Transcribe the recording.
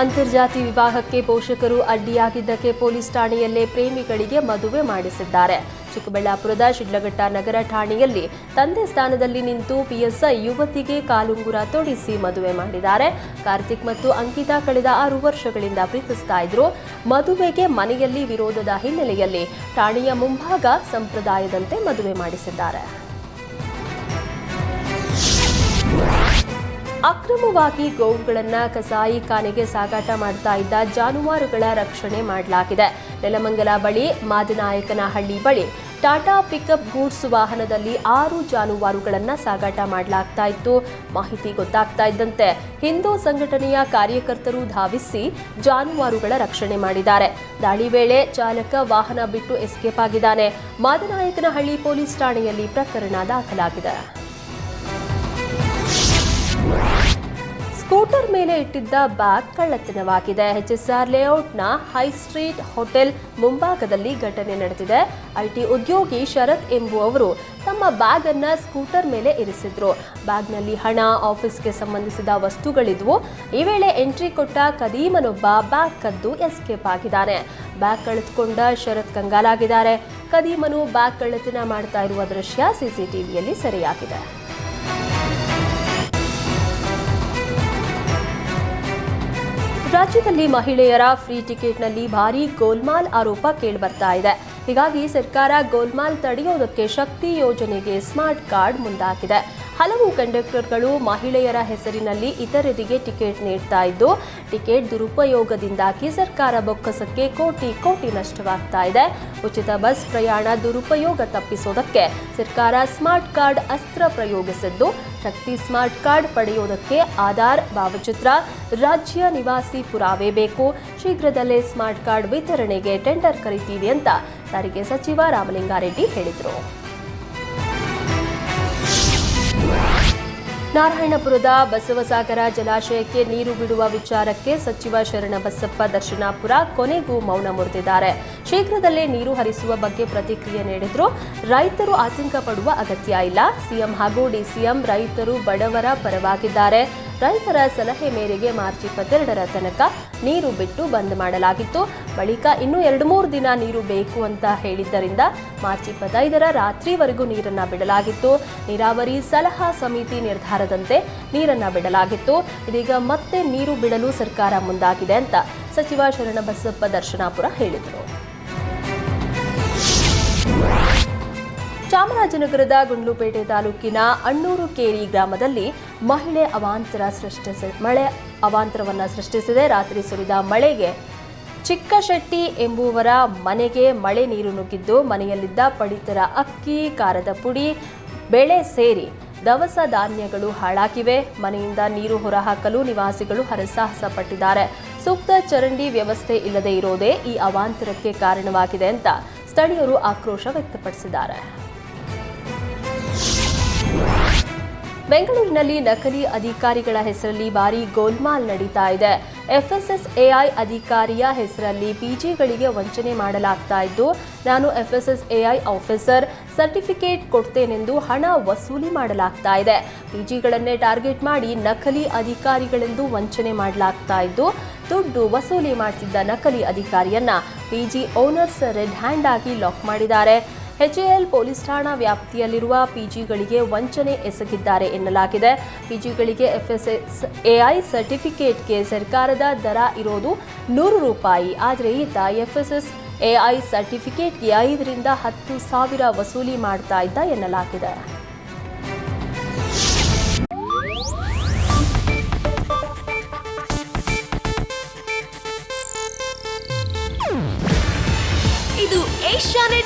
ಅಂತರ್ಜಾತಿ ವಿವಾಹಕ್ಕೆ ಪೋಷಕರು ಅಡ್ಡಿಯಾಗಿದ್ದಕ್ಕೆ ಪೊಲೀಸ್ ಠಾಣೆಯಲ್ಲೇ ಪ್ರೇಮಿಗಳಿಗೆ ಮದುವೆ ಮಾಡಿಸಿದ್ದಾರೆ. ಚಿಕ್ಕಬಳ್ಳಾಪುರದ ಶಿಡ್ಲಘಟ್ಟ ನಗರ ಠಾಣೆಯಲ್ಲಿ ತಂದೆ ಸ್ಥಾನದಲ್ಲಿ ನಿಂತು ಪಿಎಸ್ಐ ಯುವತಿಗೆ ಕಾಲುಂಗುರ ತೊಡಿಸಿ ಮದುವೆ ಮಾಡಿದ್ದಾರೆ. ಕಾರ್ತಿಕ್ ಮತ್ತು ಅಂಕಿತಾ ಕಳೆದ ಆರು ವರ್ಷಗಳಿಂದ ಪ್ರೀತಿಸ್ತಾ ಇದ್ರು. ಮದುವೆಗೆ ಮನೆಯಲ್ಲಿ ವಿರೋಧದ ಹಿನ್ನೆಲೆಯಲ್ಲಿ ಠಾಣೆಯ ಮುಂಭಾಗ ಸಂಪ್ರದಾಯದಂತೆ ಮದುವೆ ಮಾಡಿಸಿದ್ದಾರೆ. ಅಕ್ರಮವಾಗಿ ಗೋವುಗಳನ್ನ ಕಸಾಯಿಖಾನೆಗೆ ಸಾಗಾಟ ಮಾಡ್ತಾ ಇದ್ದ ಜಾನುವಾರುಗಳ ರಕ್ಷಣೆ ಮಾಡಲಾಗಿದೆ. ನೆಲಮಂಗಲ ಬಳಿ ಮಾದನಾಯಕನಹಳ್ಳಿ ಬಳಿ ಟಾಟಾ ಪಿಕಪ್ ಗೂಡ್ಸ್ ವಾಹನದಲ್ಲಿ ಆರು ಜಾನುವಾರುಗಳನ್ನು ಸಾಗಾಟ ಮಾಡಲಾಗ್ತಾ ಇತ್ತು. ಮಾಹಿತಿ ಗೊತ್ತಾಗ್ತಾ ಇದ್ದಂತೆ ಹಿಂದೂ ಸಂಘಟನೆಯ ಕಾರ್ಯಕರ್ತರು ಧಾವಿಸಿ ಜಾನುವಾರುಗಳ ರಕ್ಷಣೆ ಮಾಡಿದ್ದಾರೆ. ದಾಳಿ ವೇಳೆ ಚಾಲಕ ವಾಹನ ಬಿಟ್ಟು ಎಸ್ಕೇಪ್ ಆಗಿದ್ದಾನೆ. ಮಾದನಾಯಕನಹಳ್ಳಿ ಪೊಲೀಸ್ ಠಾಣೆಯಲ್ಲಿ ಪ್ರಕರಣ ದಾಖಲಾಗಿದೆ. ಸ್ಕೂಟರ್ ಮೇಲೆ ಇಟ್ಟಿದ್ದ ಬ್ಯಾಗ್ ಕಳ್ಳತನವಾಗಿದೆ. ಎಚ್ಎಸ್ಆರ್ ಲೇಔಟ್ನ ಹೈ ಸ್ಟ್ರೀಟ್ ಹೋಟೆಲ್ ಮುಂಭಾಗದಲ್ಲಿ ಘಟನೆ ನಡೆದಿದೆ. ಐಟಿ ಉದ್ಯೋಗಿ ಶರತ್ ಎಂಬುವವರು ತಮ್ಮ ಬ್ಯಾಗ್ ಅನ್ನ ಸ್ಕೂಟರ್ ಮೇಲೆ ಇರಿಸಿದ್ರು. ಬ್ಯಾಗ್ನಲ್ಲಿ ಹಣ, ಆಫೀಸ್ಗೆ ಸಂಬಂಧಿಸಿದ ವಸ್ತುಗಳಿದ್ವು. ಈ ವೇಳೆ ಎಂಟ್ರಿ ಕೊಟ್ಟ ಕದೀಮನೊಬ್ಬ ಬ್ಯಾಗ್ ಕದ್ದು ಎಸ್ಕೇಪ್ ಆಗಿದ್ದಾನೆ. ಬ್ಯಾಗ್ ಕಳೆದುಕೊಂಡ ಶರತ್ ಕಂಗಾಲಾಗಿದ್ದಾರೆ. ಕದೀಮನು ಬ್ಯಾಗ್ ಕಳ್ಳತನ ಮಾಡ್ತಾ ಇರುವ ದೃಶ್ಯ ಸಿಸಿಟಿವಿಯಲ್ಲಿ ಸೆರೆಯಾಗಿದೆ. ರಾಜ್ಯದಲ್ಲಿ ಮಹಿಳೆಯರ ಫ್ರೀ ಟಿಕೆಟ್ನಲ್ಲಿ ಭಾರೀ ಗೋಲ್ಮಾಲ್ ಆರೋಪ ಕೇಳಿಬರ್ತಾ ಇದೆ. ಹೀಗಾಗಿ ಸರ್ಕಾರ ಗೋಲ್ಮಾಲ್ ತಡೆಯೋದಕ್ಕೆ ಶಕ್ತಿ ಯೋಜನೆಗೆ ಸ್ಮಾರ್ಟ್ ಕಾರ್ಡ್ ಮುಂದಾಕಿದೆ ಹಲವು ಕಂಡಕ್ಟರ್ಗಳು ಮಹಿಳೆಯರ ಹೆಸರಿನಲ್ಲಿ ಇತರರಿಗೆ ಟಿಕೆಟ್ ನೀಡ್ತಾ ಇದ್ದು, ಟಿಕೆಟ್ ದುರುಪಯೋಗದಿಂದಾಗಿ ಸರ್ಕಾರ ಬೊಕ್ಕಸಕ್ಕೆ ಕೋಟಿ ಕೋಟಿ ನಷ್ಟವಾಗ್ತಾ ಇದೆ. ಉಚಿತ ಬಸ್ ಪ್ರಯಾಣ ದುರುಪಯೋಗ ತಪ್ಪಿಸೋದಕ್ಕೆ ಸರ್ಕಾರ ಸ್ಮಾರ್ಟ್ ಕಾರ್ಡ್ ಅಸ್ತ್ರ ಪ್ರಯೋಗಿಸಿದ್ದು, ಶಕ್ತಿ ಸ್ಮಾರ್ಟ್ ಕಾರ್ಡ್ ಪಡೆಯೋದಕ್ಕೆ ಆಧಾರ್ ಭಾವಚಿತ್ರ, ರಾಜ್ಯ ನಿವಾಸಿ ಪುರಾವೆ ಬೇಕು. ಶೀಘ್ರದಲ್ಲೇ ಸ್ಮಾರ್ಟ್ ಕಾರ್ಡ್ ವಿತರಣೆಗೆ ಟೆಂಡರ್ ಕರೀತೀವಿ ಅಂತ ಸಾರಿಗೆ ಸಚಿವ ರಾಮಲಿಂಗಾರೆಡ್ಡಿ ಹೇಳಿದರು. ನಾರಾಯಣಪುರದ ಬಸವಸಾಗರ ಜಲಾಶಯಕ್ಕೆ ನೀರು ಬಿಡುವ ವಿಚಾರಕ್ಕೆ ಸಚಿವ ಶರಣಬಸಪ್ಪ ದರ್ಶನಾಪುರ ಕೊನೆಗೂ ಮೌನ ಮುರಿದಿದ್ದಾರೆ. ಶೀಘ್ರದಲ್ಲೇ ನೀರು ಹರಿಸುವ ಬಗ್ಗೆ ಪ್ರತಿಕ್ರಿಯೆ ನೀಡಿದ್ರು. ರೈತರು ಆತಂಕ ಪಡುವ ಅಗತ್ಯ ಇಲ್ಲ. ಸಿಎಂ ಹಾಗೂ ಡಿಸಿಎಂ ರೈತರು ಬಡವರ ಪರವಾಗಿದ್ದಾರೆ. ರೈತರ ಸಲಹೆ ಮೇರೆಗೆ ಮಾರ್ಚ್ ಇಪ್ಪತ್ತೆರಡರ ತನಕ ನೀರು ಬಿಟ್ಟು ಬಂದ್ ಮಾಡಲಾಗಿತ್ತು. ಬಳಿಕ ಇನ್ನೂ ಎರಡು ಮೂರು ದಿನ ನೀರು ಬೇಕು ಅಂತ ಹೇಳಿದ್ದರಿಂದ ಮಾರ್ಚ್ ಇಪ್ಪತ್ತೈದರ ರಾತ್ರಿವರೆಗೂ ನೀರನ್ನ ಬಿಡಲಾಗಿತ್ತು. ನೀರಾವರಿ ಸಲಹಾ ಸಮಿತಿ ನಿರ್ಧಾರದಂತೆ ನೀರನ್ನ ಬಿಡಲಾಗಿತ್ತು. ಇದೀಗ ಮತ್ತೆ ನೀರು ಬಿಡಲು ಸರ್ಕಾರ ಮುಂದಾಗಿದೆ ಅಂತ ಸಚಿವ ಶರಣಬಸಪ್ಪ ದರ್ಶನಾಪುರ ಹೇಳಿದರು. ಚಾಮರಾಜನಗರದ ಗುಂಡ್ಲುಪೇಟೆ ತಾಲೂಕಿನ ಅಣ್ಣೂರು ಕೇರಿ ಗ್ರಾಮದಲ್ಲಿ ಮಹಿಳೆ ಅವಾಂತರ ಸೃಷ್ಟಿಸಿ, ಮಳೆ ಅವಾಂತರವನ್ನು ಸೃಷ್ಟಿಸಿದೆ. ರಾತ್ರಿ ಸುರಿದ ಮಳೆಗೆ ಚಿಕ್ಕಶೆಟ್ಟಿ ಎಂಬುವರ ಮನೆಗೆ ಮಳೆ ನೀರು ನುಗ್ಗಿದ್ದು, ಮನೆಯಲ್ಲಿದ್ದ ಪಡಿತರ ಅಕ್ಕಿ, ಖಾರದ ಪುಡಿ, ಬೆಳೆ ಸೇರಿ ದವಸ ಧಾನ್ಯಗಳು ಹಾಳಾಗಿವೆ. ಮನೆಯಿಂದ ನೀರು ಹೊರಹಾಕಲು ನಿವಾಸಿಗಳು ಹರಸಾಹಸ ಪಟ್ಟಿದ್ದಾರೆ. ಸೂಕ್ತ ಚರಂಡಿ ವ್ಯವಸ್ಥೆ ಇಲ್ಲದೆ ಇರೋದೇ ಈ ಅವಾಂತರಕ್ಕೆ ಕಾರಣವಾಗಿದೆ ಅಂತ ಸ್ಥಳೀಯರು ಆಕ್ರೋಶ ವ್ಯಕ್ತಪಡಿಸಿದ್ದಾರೆ. ಬೆಂಗಳೂರಿನಲ್ಲಿ ನಕಲಿ ಅಧಿಕಾರಿಗಳ ಹೆಸರಲ್ಲಿ ಭಾರಿ ಗೋಲ್ಮಾಲ್ ನಡೀತಾ ಇದೆ. ಎಫ್ಎಸ್ಎಸ್ಎಐ ಅಧಿಕಾರಿಯ ಹೆಸರಲ್ಲಿ ಪಿಜಿಗಳಿಗೆ ವಂಚನೆ ಮಾಡಲಾಗ್ತಾ ಇದ್ದು, ನಾನು ಎಫ್ಎಸ್ಎಸ್ಎಐ ಆಫೀಸರ್ ಸರ್ಟಿಫಿಕೇಟ್ ಕೊಡ್ತೇನೆಂದು ಹಣ ವಸೂಲಿ ಮಾಡಲಾಗ್ತಾ ಇದೆ. ಪಿಜಿಗಳನ್ನೇ ಟಾರ್ಗೆಟ್ ಮಾಡಿ ನಕಲಿ ಅಧಿಕಾರಿಗಳೆಂದು ವಂಚನೆ ಮಾಡಲಾಗ್ತಾ ಇದ್ದು, ದುಡ್ಡು ವಸೂಲಿ ಮಾಡ್ತಿದ್ದ ನಕಲಿ ಅಧಿಕಾರಿಯನ್ನ ಪಿಜಿ ಓನರ್ಸ್ ರೆಡ್ ಹ್ಯಾಂಡ್ ಆಗಿ ಲಾಕ್ ಮಾಡಿದ್ದಾರೆ. ಎಚ್ಎಎಲ್ ಪೊಲೀಸ್ ಠಾಣಾ ವ್ಯಾಪ್ತಿಯಲ್ಲಿರುವ ಪಿಜಿಗಳಿಗೆ ವಂಚನೆ ಎಸಗಿದ್ದಾರೆ ಎನ್ನಲಾಗಿದೆ. ಪಿಜಿಗಳಿಗೆ ಎಫ್ಎಸ್ಎಸ್ ಎಐ ಸರ್ಟಿಫಿಕೇಟ್ಗೆ ಸರ್ಕಾರದ ದರ ಇರೋದು ನೂರು ರೂಪಾಯಿ. ಆದರೆ ಈತ ಎಫ್ಎಸ್ಎಸ್ ಎಐ ಸರ್ಟಿಫಿಕೇಟ್ಗೆ ಐದರಿಂದ ಹತ್ತು ಸಾವಿರ ವಸೂಲಿ ಮಾಡ್ತಾ ಇದ್ದ ಎನ್ನಲಾಗಿದೆ. ಇದು ಏಷ್ಯಾನೆಟ್